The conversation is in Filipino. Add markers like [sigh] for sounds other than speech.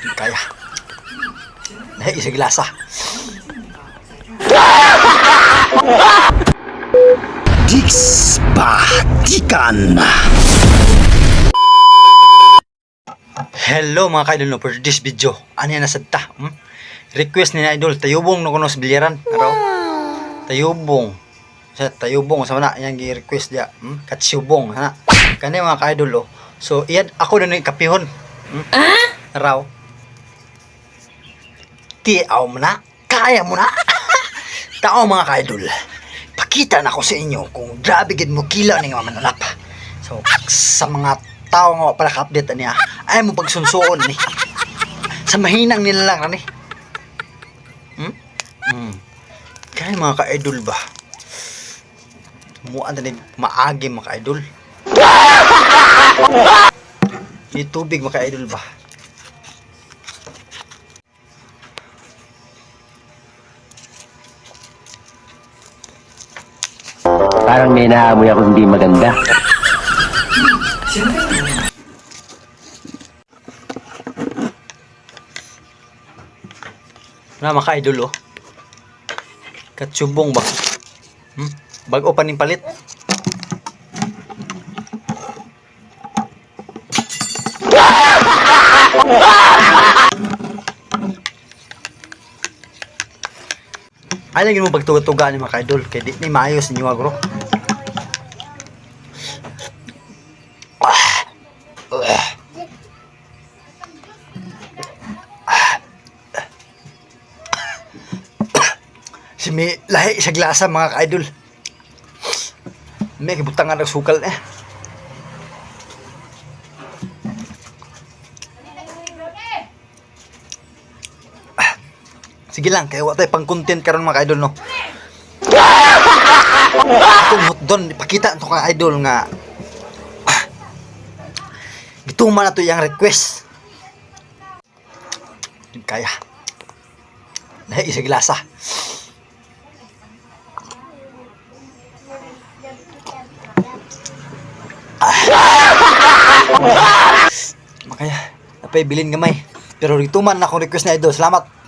Kaya. Nahi isa glasa. Dix Batikan. Hello mga ka-idol no for this video. Ano yan nasad ta? Hmm? Request ni na idol tayubong no kuno sa bilyaran. Araw. Tayubong. Sa tayubong sa mana yang gi-request dia. Hmm? Katsubong ha. Kani mga ka-idol oh. So iyan ako na ni kapihon. Hmm? Araw. Tiaw mo na. Kaya mo na. [laughs] Tao mga ka-idol. Pakita na ko sa inyo kung grabe gid mo kila ning mga mananap. So sa mga tao nga pala ka-update niya, ay mo pagsunsuon ni. Sa mahinang nila lang ani. Hmm? Hmm. Kaya mga ka-idol ba? Muan na maagi mga ka-idol. [laughs] May tubig mga ka-idol ba? Parang may naamoy ako hindi maganda. Na mga ka-idol oh. Katsubong ba? Hmm? Bago pa ning palit. Ay lagi mo pagtuga-tuga ni mga ka-idol kay di ni maayos ninyo agro. Si may lahi sa glasa mga ka-idol. May kibutangan ng sukal eh. Sige lang, kaya wala tayo pang content karon mga ka-idol no. Akong hotdon, ipakita ito ka idol nga ah, gituman na to yung request. Kaya. Lahi sa glasa. Makaya, napay bilin gamay. Pero rito man akong request na idol. Salamat.